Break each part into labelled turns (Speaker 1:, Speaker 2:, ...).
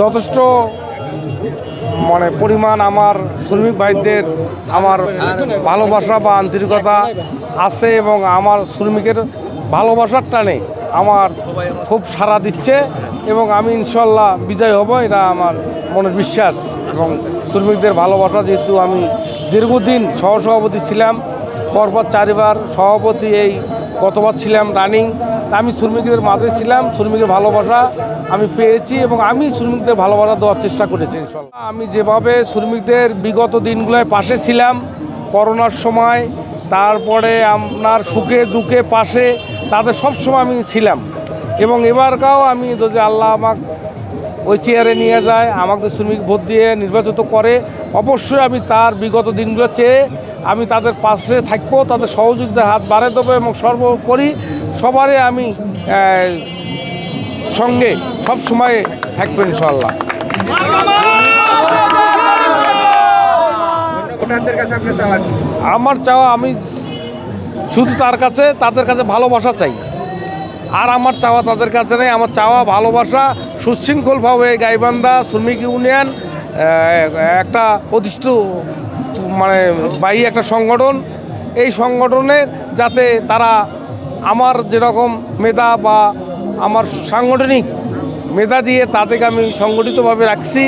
Speaker 1: যথেষ্ট মানে পরিমাণ আমার শ্রমিক ভাইদের আমার ভালোবাসা বা আন্তরিকতা আছে এবং আমার শ্রমিকের ভালোবাসার টানে আমার খুব সাড়া দিচ্ছে এবং আমি ইনশাল্লাহ বিজয় হব, এটা আমার মনের বিশ্বাস। এবং শ্রমিকদের ভালোবাসা যেহেতু আমি দীর্ঘদিন সহসভাপতি ছিলাম, পরপর চারিবার সভাপতি এই গতবার ছিলাম রানিং আমি শ্রমিকদের মাঝে ছিলাম, শ্রমিকের ভালোবাসা আমি পেয়েছি এবং আমি শ্রমিকদের ভালোবাসা দেওয়ার চেষ্টা করেছি আমি যেভাবে শ্রমিকদের বিগত দিনগুলোয় পাশে ছিলাম, করোনার সময়, তারপরে আপনার সুখে দুঃখে পাশে তাদের সব সময় আমি ছিলাম। এবং এবারকাও আমি যদি আল্লাহ আমাকে ওই চেয়ারে নিয়ে যায়, আমাকে শ্রমিক ভোট দিয়ে নির্বাচিত করে, অবশ্যই আমি তার বিগত দিনগুলো চেয়ে আমি তাদের পাশে থাকব, তাদের সহযোগিতার হাত বাড়িয়ে দেবো এবং সর্বোপরি সবারই আমি সঙ্গে সব সময় থাকব ইনশাল্লাহ? আমার চাওয়া আমি শুধু তার কাছে, তাদের কাছে ভালোবাসা চাই। আর আমার চাওয়া তাদের কাছে নেই। আমার চাওয়া ভালোবাসা সুশৃঙ্খলভাবে গাইবান্ধা, শ্রমিক ইউনিয়ন একটা প্রতিষ্ঠিত মানে বাহী একটা সংগঠন। এই সংগঠনের যাতে তারা আমার যেরকম মেধা বা আমার সাংগঠনিক মেধা দিয়ে তাদেরকে আমি সংগঠিতভাবে রাখছি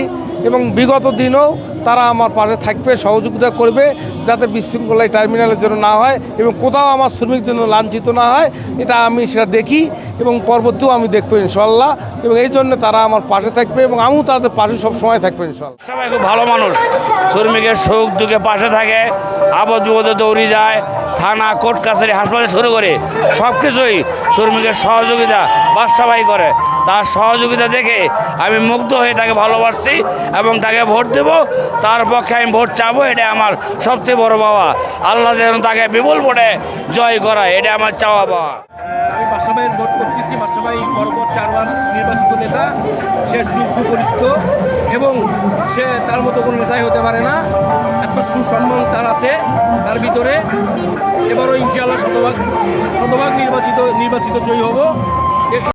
Speaker 1: এবং বিগত দিনেও তারা আমার পাশে থাকবে, সহযোগিতা করবে যাতে বিশৃঙ্খলা টার্মিনালের জন্য না হয় এবং কোথাও আমার শ্রমিক জন্য লাঞ্ছিত না হয়, এটা আমি সেটা দেখি এবং পরবর্তীও আমি দেখব ইনশাল্লাহ এবং এই জন্য তারা আমার পাশে থাকবে এবং আমিও তাদের পাশে সব সময় থাকব ইনশাল্লাহ
Speaker 2: সবাই খুব ভালো মানুষ। শ্রমিকের সুখ দুঃখে পাশে থাকে, আপদ বিপদে দৌড়ি যায় থানা, কোর্ট, কাছারি, হাসপাতাল শুরু করে সব কিছুই শ্রমিকের সহযোগিতা বাদশাবাই করে। তার সহযোগিতা দেখে আমি মুগ্ধ হয়ে তাকে ভালোবাসছি এবং তাকে ভোট দেব। তার পক্ষে আমি ভোট চাবো এটা আমার সবচেয়ে বড় বাবা। আল্লাহ যেন তাকে বিপুল ভোটে জয় করায় এটা আমার চাওয়া
Speaker 3: চারবার নির্বাচিত নেতা সে সুপরিচিত এবং সে তার মতো কোনো নেতাই হতে পারে না। সুসম্মান তার আছে তার ভিতরে। এবারও ইনশাআল্লাহ শতভাগ শতভাগ নির্বাচিত নির্বাচিত জয়ী হব।